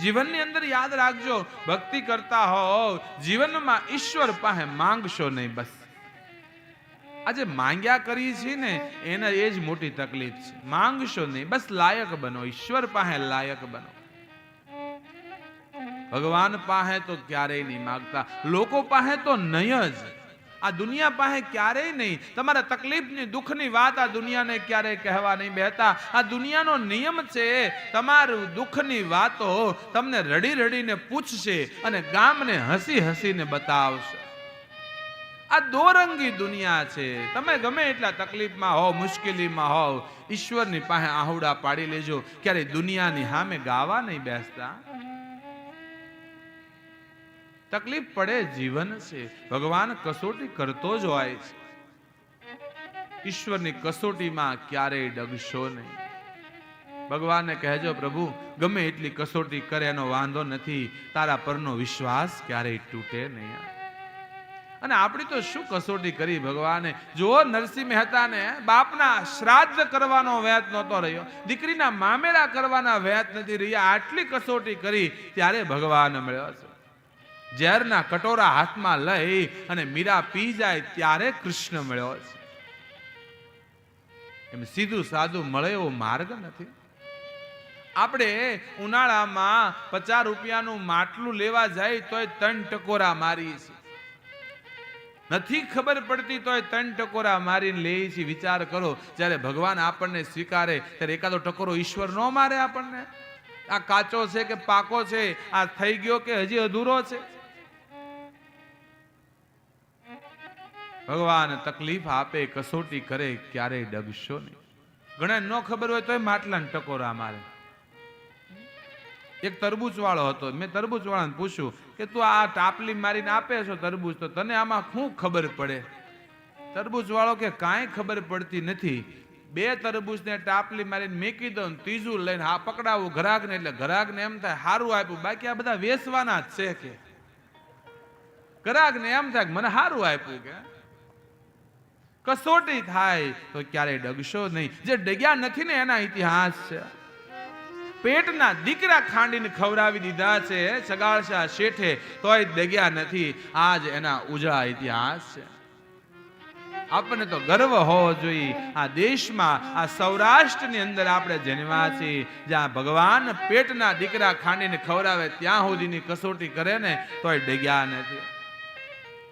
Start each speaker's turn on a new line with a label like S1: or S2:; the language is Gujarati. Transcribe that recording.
S1: જીવનની અંદર યાદ રાખજો, ભક્તિ કરતા હોવ, જીવનમાં ઈશ્વર પાસે માંગશો નહીં બસ. આજે માંગ્યા કરી છે ને, એને એ જ મોટી તકલીફ છે. માંગશો નહીં, બસ લાયક બનો, ઈશ્વર પાસે લાયક બનો. ભગવાન પાસે તો ક્યારેય નહીં માગતા, લોકો પાસે તો નહીં જ. આ દુનિયા પાસે ક્યારેય નહીં. તમારા તકલીફની, દુઃખની વાત આ દુનિયાને ક્યારેય કહેવા નહીં બેહતા. આ દુનિયાનો નિયમ છે, તમારું દુઃખની વાતો તમને રડી રડીને પૂછશે અને ગામને હસી હસીને બતાવશે. આ દોરંગી દુનિયા છે. તમે ગમે એટલા તકલીફમાં હોવ, મુશ્કેલીમાં હોવ, ઈશ્વરની પાસે આહુડા પાડી લેજો. ક્યારે દુનિયાની સામે ગાવા નહીં બેસતા. તકલીફ પડે જીવન છે. ભગવાન કસોટી કરતો જ હોય છે. ઈશ્વરની કસોટીમાં ક્યારેય ડગશો નહીં. ભગવાનને કહેજો, પ્રભુ, ગમે એટલી કસોટી કરે એનો વાંધો નથી. તારા પરનો વિશ્વાસ ક્યારેય તૂટે નહીં. અને આપણી તો શું કસોટી કરી ભગવાને? જો નરસિંહ મહેતાને બાપના શ્રાદ્ધ કરવાનો વ્યાત નહોતો રહ્યો. દીકરીના મામેરા કરવાના વ્યાત નથી રહ્યા. આટલી કસોટી કરી ત્યારે ભગવાન મળ્યો છે. ઝેરના કટોરા હાથમાં લઈ અને મીરા પી જાય ત્યારે કૃષ્ણ મળ્યો છે. એમ સીધું સાદું મળે એવો માર્ગ નથી. આપણે ઉનાળામાં પચાસ રૂપિયાનું માટલું લેવા જાય તોય ત્રણ ટકોરા મારીએ છીએ. નથી ખબર પડતી તોય ત્રણ ટકોરા મારીને લઈએ છીએ. વિચાર કરો, જ્યારે ભગવાન આપણને સ્વીકારે, ત્યારે એકાદો ટકોરો ઈશ્વર ન મારે આપણને. આ કાચો છે કે પાકો છે? આ થઈ ગયો કે હજી અધૂરો છે? ભગવાન તકલીફ આપે, કસોટી કરે, ક્યારેય ડગશો નહીં. ઘણા ન ખબર હોય તોય માટલાને ટકોરા મારે. એક તરબૂચ વાળો હતો, મેં તરબૂચ વાળાને પૂછ્યું કે, તું આ ટાપલી મારીને આપે છો તરબૂચ? તો તને આમાં શું ખબર પડે? તરબૂચ વાળો કે, કાંઈ ખબર પડતી નથી. બે તરબૂચને ટાપલી મારીને મેકી દો ને ત્રીજું લઈને હા પકડાવું ઘરાકને, એટલે ઘરાકને એમ થાય સારું આપ્યું. બાકી આ બધા વેસવાના જ છે કે. ઘરાકને એમ થાય મને સારું આપ્યું કે. કસોટી થાય તો ક્યારેય ડગશો નહીં. જે ડગ્યા નથી ને એના ઇતિહાસ છે. પેટના દીકરા ખાંડીને ખવડાવી દીધા છે સગાળશા શેઠે, તોય ડગ્યા નથી. આજ એના ઉજળા ઇતિહાસ છે. આપણને તો ગર્વ હોવો જોઈએ. આ દેશમાં, આ સૌરાષ્ટ્રની અંદર આપણે જન્મ્યા છીએ જ્યાં ભગવાન પેટના દીકરા ખાંડીને ખવડાવે ત્યાં સુધીની કસોટી કરે ને, તોય ડગ્યા નથી.